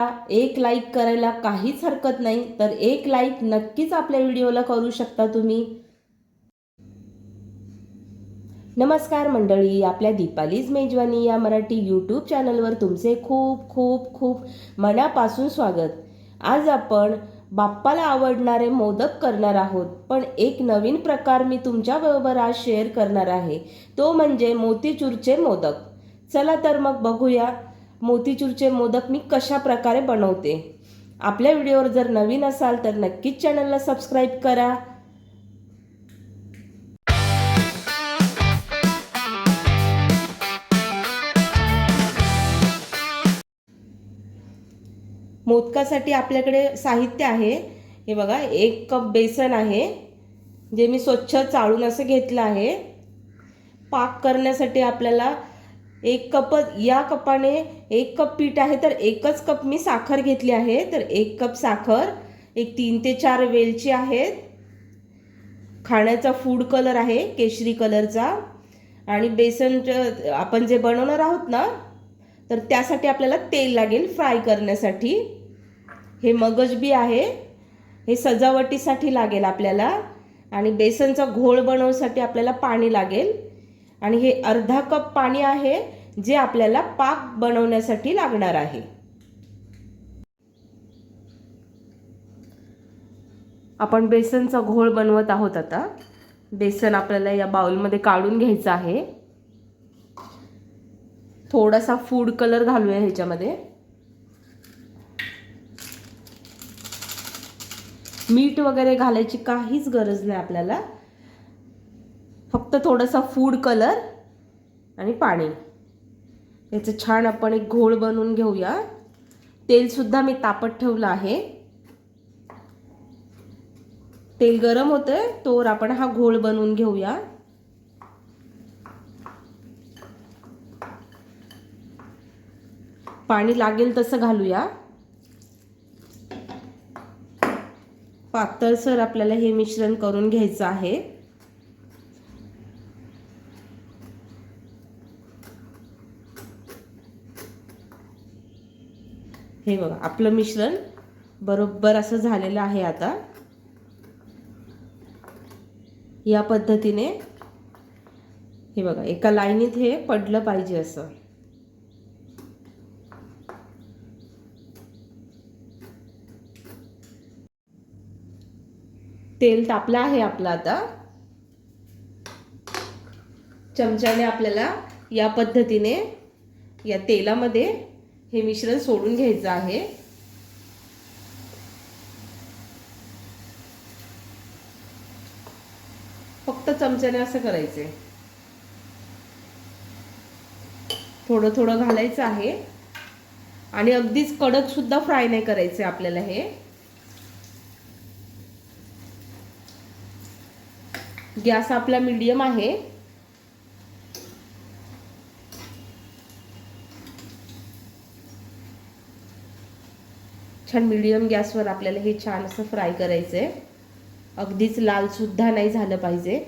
एक लाईक करायला काहीच हरकत नाही तर एक लाईक नक्कीच आपल्या व्हिडिओला करू शकता तुम्ही. नमस्कार मंडळी आपल्या दीपालीज मेजवानी या मराठी यूट्यूब चॅनलवर तुमचे खूप खूप खूप मनापासून स्वागत. आज आपण बाप्पाला आवडणारे मोदक करणार आहोत पण एक नवीन प्रकार मी तुमच्याबरोबर आज शेअर करणार आहे. तो म्हणजे मोतीचूरचे मोदक. चला तर मग बघूया. मोतीचूरचे मोदक मी कशा प्रकारे बनवते? आपल्या व्हिडिओवर जर नवीन असाल तर नक्कीच चॅनलला सबस्क्राईब करा. मोदकासाठी आपल्याकडे साहित्य आहे. हे बघा एक कप बेसन आहे जे मी स्वच्छ चाळून असं घेतलं आहे. पाक करण्यासाठी आपल्याला एक कप या कपाने एक कप पीठ आहे तर एकच कप मी साखर घेतली आहे. तर एक कप साखर एक तीन ते चार वेलची आहेत. खाण्याचा फूड कलर आहे केशरी कलरचा आणि बेसनचं आपण जे बनवणार आहोत ना तर त्यासाठी आपल्याला तेल लागेल फ्राय करण्यासाठी. हे मगज बी आहे हे सजावटीसाठी लागेल आपल्याला. आणि बेसनचा घोळ बनवण्यासाठी आपल्याला पाणी लागेल. आणि हे अर्धा कप पाणी आहे जे आपल्याला पाक बनवण्यासाठी लागणार आहे. आपण बेसनचा घोळ बनवत आहोत आता. बेसन आपल्याला या बाउलमध्ये काढून घ्यायचं आहे. थोडासा फूड कलर घालूया ह्याच्यामध्ये. मीठ वगैरे घालायची काहीच गरज नाही आपल्याला. फक्त थोडंसं फूड कलर आणि पाणी. याचं छान आपण एक घोळ बनवून घेऊया. तेलसुद्धा मी तापत ठेवलं आहे. तेल गरम होतंय तोवर आपण हा घोळ बनवून घेऊया. पाणी लागेल तसं घालूया. पातळसर आपल्याला हे मिश्रण करून घ्यायचं आहे. हे बघा आपलं मिश्रण बरोबर असं झालेलं आहे आता. या पद्धतीने हे बघा एका लाईनीत हे पडलं पाहिजे असं. तेल तापलं आहे आपलं आता. चमच्याने आपल्याला या पद्धतीने या तेलामध्ये हे मिश्रण सोडून घ्यायचं आहे. फक्त चमच्याने असं करायचंय. थोडं थोडं घालायचं आहे. आणि अगदीच कडक सुद्धा फ्राय नाही करायचे आपल्याला हे. गॅस आपला मीडियम आहे. छान मीडियम गॅसवर आपल्याला हे छान असं फ्राय करायचं आहे अगदीच लालसुद्धा नाही झालं पाहिजे.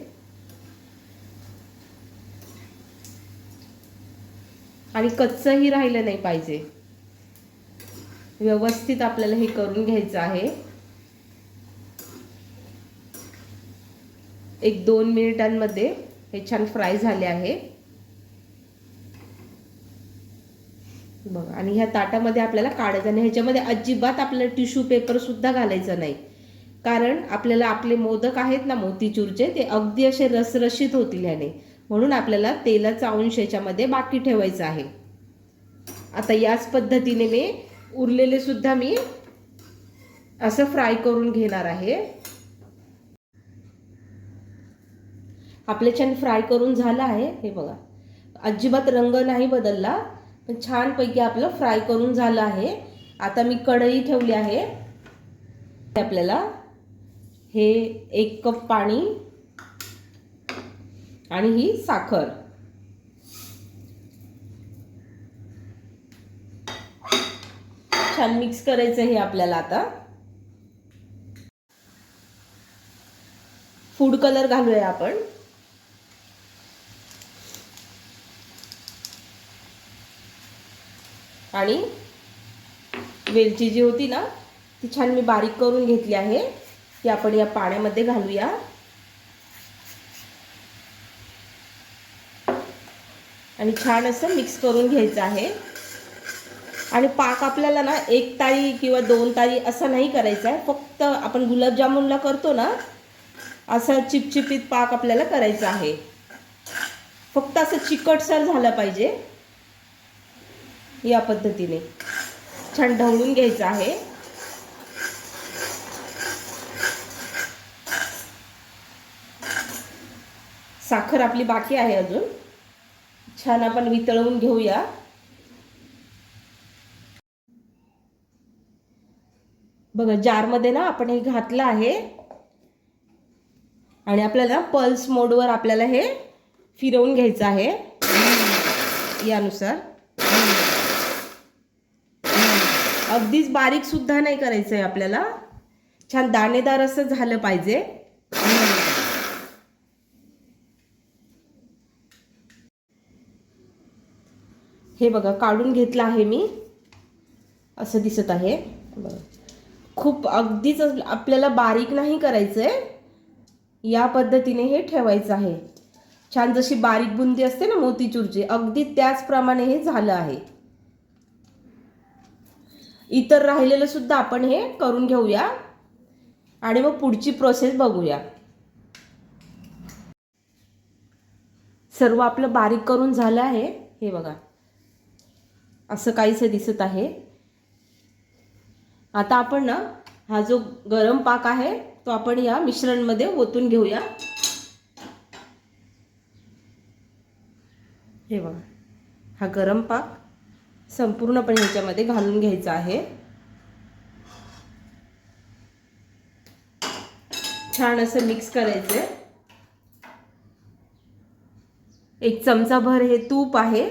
आणि कच्चंही राहिलं नाही पाहिजे. व्यवस्थित आपल्याला हे करून घ्यायचं आहे. एक दोन मिनिटांमध्ये हे छान फ्राय झाले आहे. बघा. आणि ह्या ताटामध्ये आपल्याला काढायचं आणि ह्याच्यामध्ये अजिबात आपल्याला टिश्यू पेपर सुद्धा घालायचं नाही. कारण आपल्याला आपले मोदक आहेत ना मोतीचूरचे ते अगदी असे रसरशीत होतील ह्याने. म्हणून आपल्याला तेलाचा अंश याच्यामध्ये बाकी ठेवायचा आहे. आता याच पद्धतीने मी उरलेले सुद्धा मी असं फ्राय करून घेणार आहे. आपले छान फ्राय करून झालं आहे. हे बघा. अजिबात रंग नाही बदलला. पण छानपैकी आपलं फ्राय करून झालं आहे. आता मी कढई ठेवली आहे. आपल्याला हे एक कप पाणी आणि ही साखर. छान मिक्स करायचं हे आपल्याला आता. फूड कलर घालूया आपण. आणि वेलची जी होती ना ती छान मी बारीक करून घेतली आहे. ती आपण या पाण्यामध्ये घालूया. आणि छान असं मिक्स करून घ्यायचं आहे. आणि पाक आपल्याला ना एक ताळी किंवा दोन ताळी असं नाही करायचं आहे. फक्त आपण गुलाबजामुनला करतो ना असा चिपचिपीत पाक आपल्याला करायचा आहे. फक्त असं चिकटसर झालं पाहिजे. या पद्धतीने. छान ढवळून घ्यायचं आहे. साखर आपली बाकी आहे अजून. छान आपण वितळवून घेऊया. बघा जारमध्ये ना आपण हे घातलं आहे. आणि आपल्याला पल्स मोडवर आपल्याला हे फिरवून घ्यायचं आहे. यानुसार. अगदीच बारीक सुद्धा नाही करायचं आहे आपल्याला. छान दाणेदार असं झालं पाहिजे. हे बघा काढून घेतलं आहे मी. असं दिसत आहे. बघा. खूप अगदीच आपल्याला बारीक नाही करायचं आहे या पद्धतीने हे ठेवायचं आहे. छान जशी बारीक बुंदी असते ना मोतीचूरची अगदी त्याचप्रमाणे हे झालं आहे. इतर राहिलेलं सुद्धा आपण हे करून घेऊया. आणि मग पुढची प्रोसेस बघूया. सर्व आपलं बारीक करून झालं आहे. हे बघा. असं काहीसं दिसत आहे. आता आपण ना हा जो गरम पाक आहे तो आपण या मिश्रणमध्ये ओतून घेऊया. हे बघा. हा गरम पाक संपूर्णपणे ह्याच्यामध्ये घालून घ्यायचं आहे. छान असं मिक्स करायचं आहे एक चमचाभर हे तूप आहे.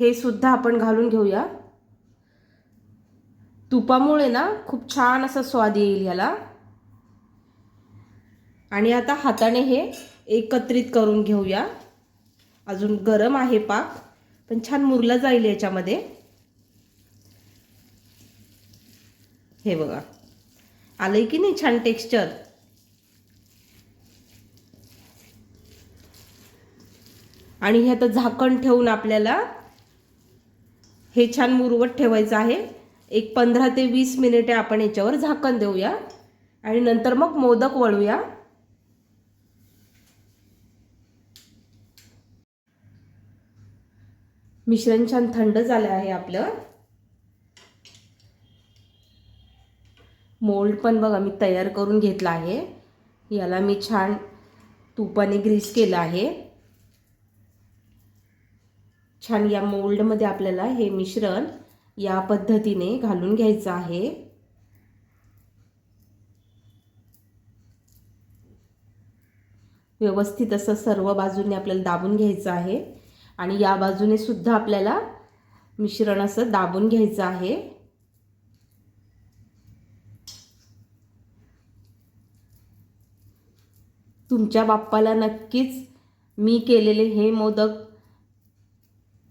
हे सुद्धा आपण घालून घेऊया. तुपामुळे ना खूप छान असा स्वाद येईल ह्याला आणि आता हाताने हे एकत्रित करून घेऊया. अजून गरम आहे पाक पण छान मुरला जाईल याच्यामध्ये. हे बघा. आलंय की नाही छान टेक्स्चर आणि हे आता झाकण ठेवून आपल्याला हे छान मुरवत ठेवायचं आहे. एक पंधरा ते वीस मिनिटे आपण याच्यावर झाकण देऊया. आणि नंतर मग मोदक वळूया. मिश्रण छान थंड झालं आहे आपलं. मोल्ड पण बघा मी तयार करून घेतला आहे. याला मी छान तुपाने ग्रीस केलं आहे. छान या मोल्डमध्ये आपल्याला हे मिश्रण या पद्धतीने घालून घ्यायचं आहे. व्यवस्थित असं सर्व बाजूने आपल्याला दाबून घ्यायचं आहे. आणि या बाजूने सुद्धा आपल्याला मिश्रण असं दाबून घ्यायचं आहे. तुमच्या बाप्पाला नक्कीच मी केलेले हे मोदक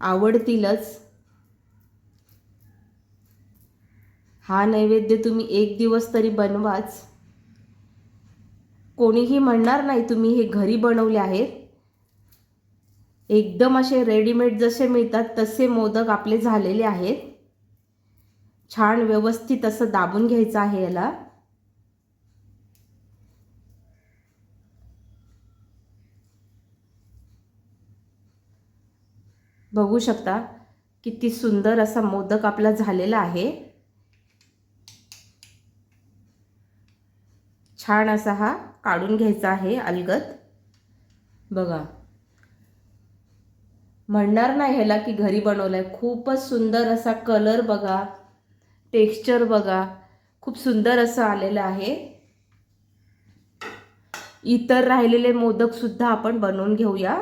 आवडतीलच. हा नैवेद्य तुम्ही एक दिवस तरी बनवाच. कोणीही म्हणणार नाही तुम्ही हे घरी बनवले आहेत एकदम असे रेडीमेड जसे मिळतात तसे मोदक आपले झालेले आहेत. छान व्यवस्थित असं दाबून घ्यायचं आहे याला. बघू शकता किती सुंदर असा मोदक आपला झालेला आहे. छान असा हा काढून घ्यायचा आहे अलगत बघा. म्हणणार नाही ह्याला की घरी बनवलाय. खूपच सुंदर असा कलर बघा. टेक्स्चर बघा. खूप सुंदर असं आलेलं आहे. इतर राहिलेले मोदक सुद्धा आपण बनवून घेऊया.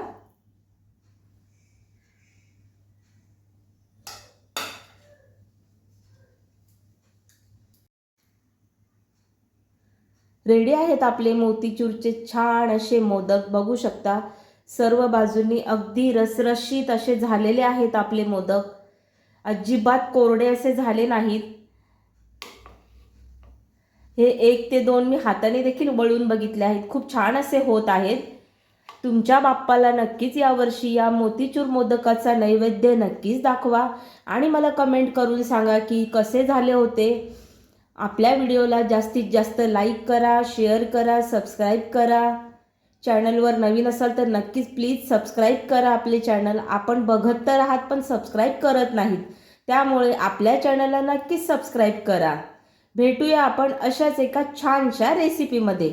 रेडी आहेत आपले मोतीचूरचे छान असे मोदक. बघू शकता सर्व बाजूंनी अगदी रसरशीत असे झालेले आहेत आपले मोदक. अजिबात कोरडे असे झाले नाहीत. हे एक ते दोन मी हाताने देखील वळून बघितले आहेत. खूप छान असे होत आहेत. तुमच्या बाप्पाला नक्कीच यावर्षी या मोतीचूर मोदकाचा नैवेद्य नक्कीच दाखवा. आणि मला कमेंट करून सांगा की कसे झाले होते? आपल्या व्हिडिओला जास्तीत जास्त लाईक करा शेअर करा सबस्क्राईब करा. चॅनलवर नवीन असाल तर नक्कीच प्लीज सबस्क्राईब करा आपले चॅनल. आपण बघत तर आहात पण सबस्क्राईब करत नाहीत. त्यामुळे आपल्या चॅनलला नक्कीच सबस्क्राईब करा. भेटूया आपण अशाच एका छानशा रेसिपीमध्ये